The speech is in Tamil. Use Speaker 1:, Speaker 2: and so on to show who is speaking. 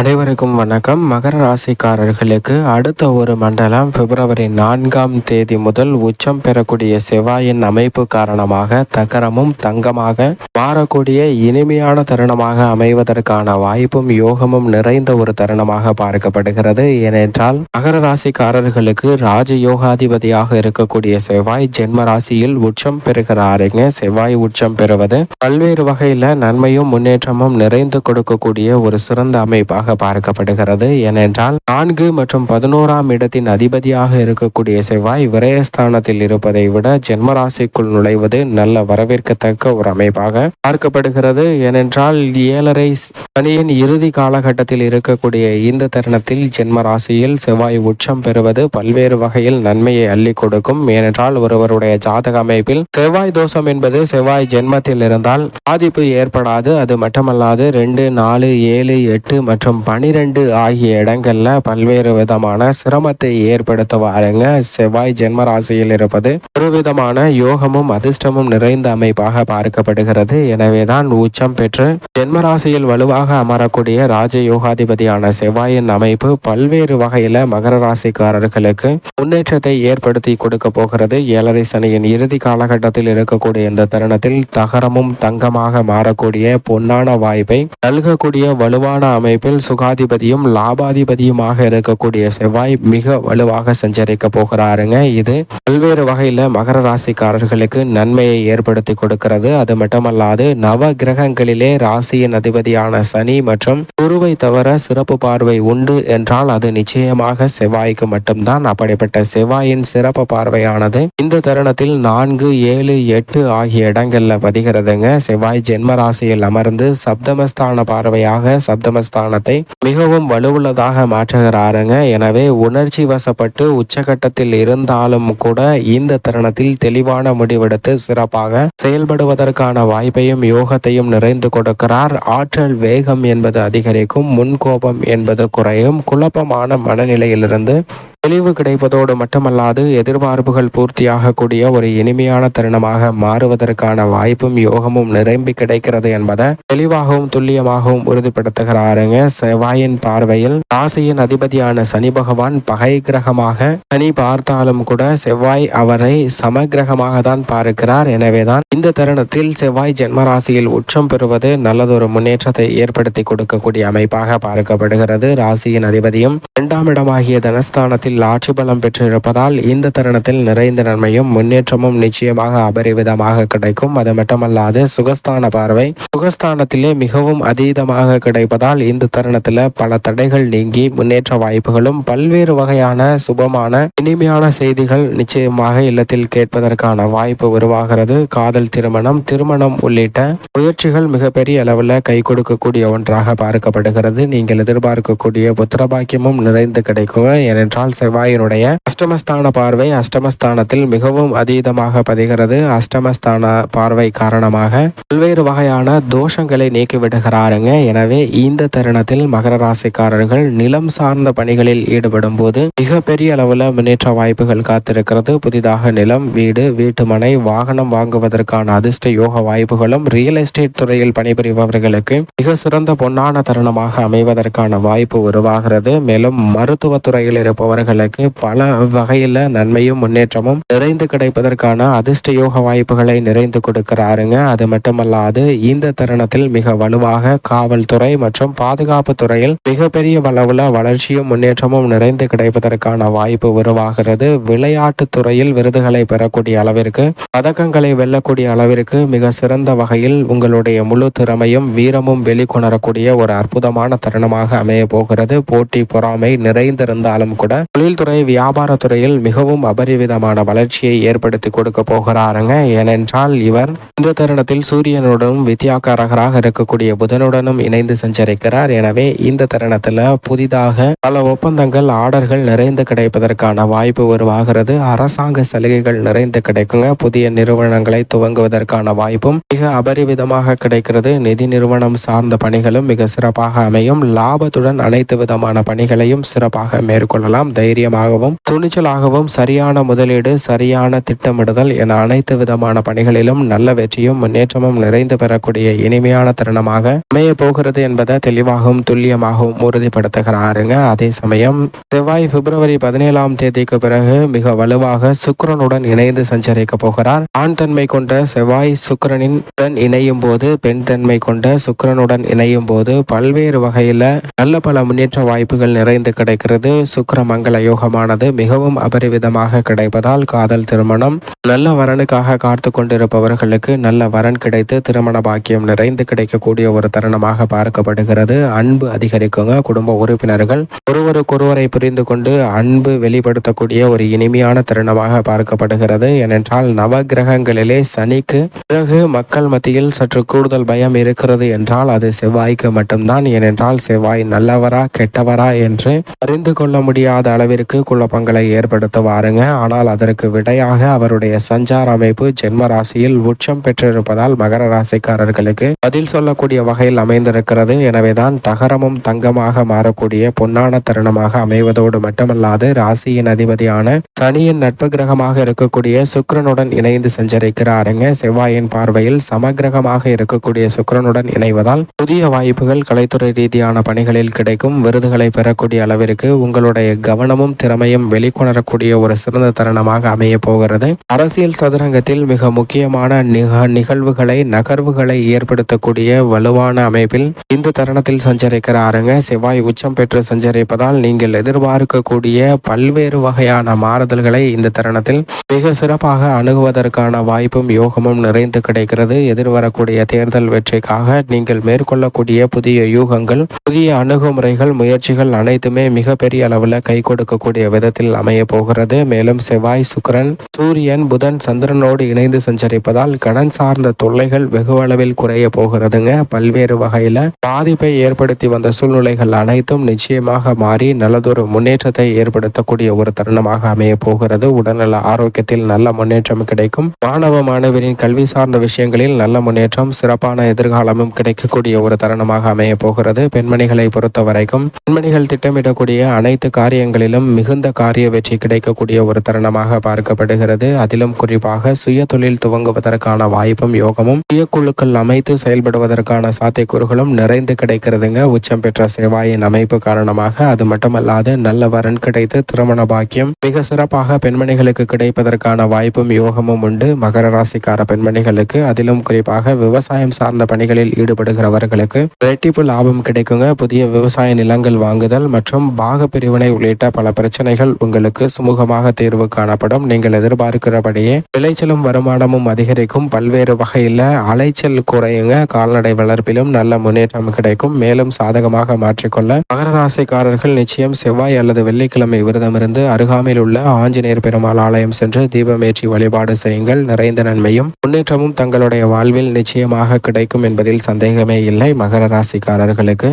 Speaker 1: அனைவருக்கும் வணக்கம். மகர ராசிக்காரர்களுக்கு அடுத்த ஒரு மண்டலம் பிப்ரவரி நான்காம் தேதி முதல் உச்சம் பெறக்கூடிய செவ்வாயின் அமைப்பு காரணமாக தகரமும் தங்கமாக மாறக்கூடிய இனிமையான தருணமாக அமைவதற்கான வாய்ப்பும் யோகமும் நிறைந்த ஒரு தருணமாக பார்க்கப்படுகிறது. ஏனென்றால் மகர ராசிக்காரர்களுக்கு ராஜ யோகாதிபதியாக இருக்கக்கூடிய செவ்வாய் ஜென்ம ராசியில் உச்சம் பெறுகிறாருங்க. செவ்வாய் உச்சம் பெறுவது பல்வேறு வகையில நன்மையும் முன்னேற்றமும் நிறைந்து கொடுக்கக்கூடிய ஒரு சிறந்த அமைப்பாக பார்க்கப்படுகிறது. ஏனென்றால் நான்கு மற்றும் பதினோராம் இடத்தின் அதிபதியாக இருக்கக்கூடிய செவ்வாய் விரயஸ்தானத்தில் இருப்பதை விட ஜென்மராசிக்குள் நுழைவது நல்ல வரவேற்கத்தக்க ஒரு அமைப்பாக பார்க்கப்படுகிறது. ஏனென்றால் ஏழரை பணியின் இறுதி காலகட்டத்தில் இருக்கக்கூடிய இந்த தருணத்தில் ஜென்மராசியில் செவ்வாய் உச்சம் பெறுவது பல்வேறு வகையில் நன்மையை அள்ளி கொடுக்கும். ஏனென்றால் ஒருவருடைய ஜாதக அமைப்பில் செவ்வாய் தோஷம் என்பது செவ்வாய் ஜென்மத்தில் இருந்தால் பாதிப்பு ஏற்படாது. அது மட்டுமல்லாது ரெண்டு நாலு ஏழு எட்டு மற்றும் பனிரெண்டு ஆகிய இடங்களில் பல்வேறு விதமான சிரமத்தை ஏற்படுத்துவாருங்க செவ்வாய் ஜென்ம ராசியில் இருப்பது ஒரு விதமான யோகமும் அதிர்ஷ்டமும் நிறைந்த அமைப்பாக பார்க்கப்படுகிறது. எனவேதான் உச்சம் பெற்று ஜென்ம ராசியில் வலுவாக அமரக்கூடிய ராஜ யோகாதிபதியான செவ்வாயின் அமைப்பு பல்வேறு வகையில மகர ராசிக்காரர்களுக்கு முன்னேற்றத்தை ஏற்படுத்தி கொடுக்க போகிறது. ஏழரை சனியின் இறுதி காலகட்டத்தில் இருக்கக்கூடிய இந்த தருணத்தில் தகரமும் தங்கமாக மாறக்கூடிய பொன்னான வாய்ப்பை நல்கக்கூடிய வலுவான அமைப்பில் சுகாதிபதியும் லாபாதிபதியுமாக இருக்கக்கூடிய செவ்வாய் மிக வலுவாக சஞ்சரிக்க போகிறாருங்க. இது பல்வேறு வகையில மகர ராசிக்காரர்களுக்கு நன்மையை ஏற்படுத்தி கொடுக்கிறது. அது மட்டுமல்லாது நவ கிரகங்களிலே ராசியின் அதிபதியான சனி மற்றும் குருவை தவிர சிறப்பு பார்வை உண்டு என்றால் அது நிச்சயமாக செவ்வாய்க்கு மட்டும்தான். அப்படிப்பட்ட செவ்வாயின் சிறப்பு பார்வையானது இந்த தருணத்தில் நான்கு ஏழு எட்டு ஆகிய இடங்கள்ல பதிகிறதுங்க. செவ்வாய் ஜென்ம ராசியில் அமர்ந்து சப்தமஸ்தான பார்வையாக சப்தமஸ்தானத்தை மிகவும் வலுவுள்ளதாக மாற்றுகிறாருங்க. எனவே உணர்ச்சி வசப்பட்டு உச்சகட்டத்தில் இருந்தாலும் கூட இந்த தருணத்தில் தெளிவான முடிவெடுத்து சிறப்பாக செயல்படுவதற்கான வாய்ப்பையும் யோகத்தையும் நிறைந்து கொடுக்கிறார். ஆற்றல் வேகம் என்பது அதிகரிக்கும் முன்கோபம் என்பது குறையும். குழப்பமான மனநிலையிலிருந்து தெளிவு கிடைப்பதோடு மட்டுமல்லாது எதிர்பார்ப்புகள் பூர்த்தியாகக்கூடிய ஒரு இனிமையான தருணமாக மாறுவதற்கான வாய்ப்பும் யோகமும் நிரம்பி கிடைக்கிறது என்பதை தெளிவாகவும் துல்லியமாகவும் உறுதிப்படுத்துகிறாருங்க. செவ்வாயின் பார்வையில் ராசியின் அதிபதியான சனி பகவான் பகை கிரகமாக சனி பார்த்தாலும் கூட செவ்வாய் அவரை சமகிரகமாக தான் பார்க்கிறார். எனவேதான் இந்த தருணத்தில் செவ்வாய் ஜென்ம ராசியில் உச்சம் பெறுவது நல்லதொரு முன்னேற்றத்தை ஏற்படுத்தி கொடுக்கக்கூடிய அமைப்பாக பார்க்கப்படுகிறது. ராசியின் அதிபதியும் இரண்டாம் இடமாகிய தனஸ்தானத்தில் ஆட்சி பலம் பெற்றிருப்பதால் இந்த தருணத்தில் நிறைந்த நன்மையும் முன்னேற்றமும் நிச்சயமாக அபரிவிதமாக கிடைக்கும். அது மட்டுமல்லாது சுகஸ்தான பார்வை. சுகஸ்தானத்திலே மிகவும் அதீதமாக கிடைப்பதால் இந்த தருணத்தில் பல தடைகள் நீங்கி முன்னேற்ற வாய்ப்புகளும் பல்வேறு வகையான சுபமான இனிமையான செய்திகள் நிச்சயமாக இல்லத்தில் கேட்பதற்கான வாய்ப்பு உருவாகிறது. காதல் திருமணம் திருமணம் உள்ளிட்ட முயற்சிகள் மிகப்பெரிய அளவில் கை கொடுக்கக்கூடிய ஒன்றாக பார்க்கப்படுகிறது. நீங்கள் எதிர்பார்க்கக்கூடிய புத்திரபாக்கியமும் நிறைந்து கிடைக்கும். ஏனென்றால் செவ்வாயினுடைய அஷ்டமஸ்தான பார்வை அஷ்டமஸ்தானத்தில் மிகவும் அதீதமாக பதிகிறது. அஷ்டமஸ்தான பார்வை காரணமாக பல்வேறு வகையான தோஷங்களை நீக்கிவிடுகிறாருங்க. எனவே இந்த தருணத்தில் மகர ராசிக்காரர்கள் நிலம் சார்ந்த பணிகளில் ஈடுபடும் போது மிகப்பெரிய அளவில் முன்னேற்ற வாய்ப்புகள் காத்திருக்கிறது. புதிதாக நிலம் வீடு வீட்டுமனை வாகனம் வாங்குவதற்கான அதிர்ஷ்ட யோக வாய்ப்புகளும் ரியல் எஸ்டேட் துறையில் பணிபுரிபவர்களுக்கு மிக சிறந்த பொன்னான தருணமாக அமைவதற்கான வாய்ப்பு உருவாகிறது. மேலும் மருத்துவ துறையில் இருப்பவர்கள் இருப்பவர்களுக்கு பல வகையில் நன்மையும் முன்னேற்றமும் நிறைந்து கிடைப்பதற்கான அதிர்ஷ்ட யோக வாய்ப்புகளை நிறைந்து கொடுக்கிறாருங்க. அது மட்டுமல்லாது இந்த தருணத்தில் மிக வலுவாக காவல்துறை மற்றும் பாதுகாப்பு துறையில் மிகப்பெரிய அளவுல வளர்ச்சியும் முன்னேற்றமும் நிறைந்து கிடைப்பதற்கான வாய்ப்பு உருவாகிறது. விளையாட்டு துறையில் விருதுகளை பெறக்கூடிய அளவிற்கு பதக்கங்களை வெல்லக்கூடிய அளவிற்கு மிக சிறந்த வகையில் உங்களுடைய முழு திறமையும் வீரமும் வெளிக்கொணரக்கூடிய ஒரு அற்புதமான தருணமாக அமைய போகிறது. போட்டி பொறாமை நிறைந்திருந்தாலும் கூட தொழில்துறை வியாபாரத்துறையில் மிகவும் அபரிவிதமான வளர்ச்சியை ஏற்படுத்தி கொடுக்க போகிறாருங்க. ஏனென்றால் இவர் இந்த தருணத்தில் சூரியனுடனும் வித்யாக்காரகராக இருக்கக்கூடிய புதனுடனும் இணைந்து சஞ்சரிக்கிறார். எனவே இந்த தருணத்தில் புதிதாக பல ஒப்பந்தங்கள் ஆர்டர்கள் நிறைந்து கிடைப்பதற்கான வாய்ப்பு உருவாகிறது. அரசாங்க சலுகைகள் நிறைந்து கிடைக்குங்க. புதிய நிறுவனங்களை துவங்குவதற்கான வாய்ப்பும் மிக அபரிவிதமாக கிடைக்கிறது. நிதி நிறுவனம் சார்ந்த பணிகளும் மிக சிறப்பாக அமையும். லாபத்துடன் அனைத்து விதமான பணிகளையும் சிறப்பாக மேற்கொள்ளலாம். தைரிய தைரியமாகவும் துணிச்சலாகவும் சரியான முதலீடு சரியான திட்டமிடுதல் என அனைத்து விதமான பணிகளிலும் நல்ல வெற்றியும் முன்னேற்றமும் நிறைந்து பெறக்கூடிய இனிமையான தருணமாக அமைய போகிறது என்பதை தெளிவாகவும் துல்லியமாகவும் உறுதிப்படுத்துகிறாருங்க. அதே சமயம் செவ்வாய் பிப்ரவரி பதினேழாம் தேதிக்கு பிறகு மிக வலுவாக சுக்கரனுடன் இணைந்து சஞ்சரிக்க போகிறார். ஆண் தன்மை கொண்ட செவ்வாய் சுக்கிரனின் இணையும் போது பெண் தன்மை கொண்ட சுக்கரனுடன் இணையும் போது பல்வேறு வகையில நல்ல பல முன்னேற்ற வாய்ப்புகள் நிறைந்து கிடைக்கிறது. சுக்கர மங்கள யோகமானது மிகவும் அபரிவிதமாக கிடைப்பதால் காதல் திருமணம். நல்ல வரனுக்காக காத்து கொண்டிருப்பவர்களுக்கு நல்ல வரன் கிடைத்து திருமண பாக்கியம் நிறைந்து கிடைக்கக்கூடிய ஒரு தருணமாக பார்க்கப்படுகிறது. அன்பு அதிகரிக்குங்க. குடும்ப உறுப்பினர்கள் ஒருவருக்கொருவரை புரிந்து கொண்டு அன்பு வெளிப்படுத்தக்கூடிய ஒரு இனிமையான தருணமாக பார்க்கப்படுகிறது. ஏனென்றால் நவ கிரகங்களிலே சனிக்கு பிறகு மக்கள் மத்தியில் சற்று கூடுதல் பயம் இருக்கிறது என்றால் அது செவ்வாய்க்கு மட்டும்தான். ஏனென்றால் செவ்வாய் நல்லவரா கெட்டவரா என்று அறிந்து கொள்ள முடியாத அளவிற்கு குழப்பங்களை ஏற்படுத்துவாருங்க. ஆனால் அதற்கு விடையாக அவருடைய சஞ்சார அமைப்பு ஜென்ம ராசியில் உச்சம் பெற்றிருப்பதால் மகர ராசிக்காரர்களுக்கு பதில் சொல்லக்கூடிய வகையில் அமைந்திருக்கிறது. எனவேதான் தகரமும் தங்கமாக மாறக்கூடிய பொன்னான தருணமாக அமைவதோடு மட்டுமல்லாது ராசியின் அதிபதியான சனியின் நட்பு கிரகமாக இருக்கக்கூடிய சுக்கிரனுடன் இணைந்து சஞ்சரிக்கிறாருங்க. செவ்வாயின் பார்வையில் சமகிரகமாக இருக்கக்கூடிய சுக்கரனுடன் இணைவதால் புதிய வாய்ப்புகள் கலைத்துறை ரீதியான பணிகளில் கிடைக்கும். விருதுகளை பெறக்கூடிய அளவிற்கு உங்களுடைய கவனம் ஞானமும் திறமையும் வெளிக்கொணரக்கூடிய ஒரு சிறந்த தருணமாக அமைய போகிறது. அரசியல் சதுரங்கத்தில் மிக முக்கியமான நிகழ்வுகளை நகர்வுகளை ஏற்படுத்தக்கூடிய வலுவான அமைப்பில் இந்த தருணத்தில் சஞ்சரிக்கிறாருங்க செவ்வாய் உச்சம் பெற்று சஞ்சரிப்பதால் நீங்கள் எதிர்பார்க்கக்கூடிய பல்வேறு வகையான மாறுதல்களை இந்த தருணத்தில் மிக சிறப்பாக அணுகுவதற்கான வாய்ப்பும் யோகமும் நிறைந்து கிடைக்கிறது. எதிர்வரக்கூடிய தேர்தல் வெற்றிக்காக நீங்கள் மேற்கொள்ளக்கூடிய புதிய யூகங்கள் புதிய அணுகுமுறைகள் முயற்சிகள் அனைத்துமே மிகப்பெரிய அளவில் கை கொடுக்கக்கூடிய விதத்தில் அமைய போகிறது. மேலும் செவ்வாய் சுக்கிரன் சூரியன் புதன் சந்திரனோடு இணைந்து சஞ்சரிப்பதால் கடன் சார்ந்த தொல்லைகள் வெகு அளவில் குறைய போகிறதுங்க. பல்வேறு வகையில பாதிப்பை ஏற்படுத்தி வந்த சூழ்நிலைகள் அனைத்தும் நிச்சயமாக மாறி நல்லதொரு முன்னேற்றத்தை ஏற்படுத்தக்கூடிய ஒரு தருணமாக அமைய போகிறது. உடல்நல ஆரோக்கியத்தில் நல்ல முன்னேற்றம் கிடைக்கும். மாணவ மாணவரின் கல்வி சார்ந்த விஷயங்களில் நல்ல முன்னேற்றம் சிறப்பான எதிர்காலமும் கிடைக்கக்கூடிய ஒரு தருணமாக அமைய போகிறது. பெண்மணிகளை பொறுத்த வரைக்கும் பெண்மணிகள் திட்டமிடக்கூடிய அனைத்து காரியங்களிலும் மிகுந்த காரிய வெற்றி கிடைக்கக்கூடிய ஒரு தருணமாக பார்க்கப்படுகிறது. அதிலும் குறிப்பாக சுய தொழில் துவங்குவதற்கான வாய்ப்பும் யோகமும் சுய குழுக்கள் அமைத்து செயல்படுவதற்கான சாத்தியக்கூறுகளும் நிறைந்து கிடைக்கிறதுங்க. உச்சம் பெற்ற செவ்வாயின் அமைப்பு காரணமாக அது மட்டுமல்லாது நல்ல வரன் கிடைத்து திருமண பாக்கியம் மிக சிறப்பாக பெண்மணிகளுக்கு கிடைப்பதற்கான வாய்ப்பும் யோகமும் உண்டு. மகர ராசிக்கார பெண்மணிகளுக்கு அதிலும் குறிப்பாக விவசாயம் சார்ந்த பணிகளில் ஈடுபடுகிறவர்களுக்கு இரட்டிப்பு லாபம் கிடைக்குங்க. புதிய விவசாய நிலங்கள் வாங்குதல் மற்றும் பாக பிரிவினை உள்ளிட்ட பல பிரச்சனைகள் உங்களுக்கு சுமூகமாக தீர்வு காணப்படும். நீங்கள் எதிர்பார்க்கிறபடியே விளைச்சலும் வருமானமும் அதிகரிக்கும். பல்வேறு வகையில் அலைச்சல் குறையுங்க. கால்நடை வளர்ப்பிலும் நல்ல முன்னேற்றம் கிடைக்கும். மேலும் சாதகமாக மாற்றிக்கொள்ள மகர ராசிக்காரர்கள் நிச்சயம் செவ்வாய் அல்லது வெள்ளிக்கிழமை விரதமிருந்து அருகாமையில் உள்ள ஆஞ்சநேயர் பெருமாள் ஆலயம் சென்று தீபமேற்றி வழிபாடு செய்யுங்கள். நிறைந்த நன்மையும் முன்னேற்றமும் தங்களுடைய வாழ்வில் நிச்சயமாக கிடைக்கும் என்பதில் சந்தேகமே இல்லை. மகர ராசிக்காரர்களுக்கு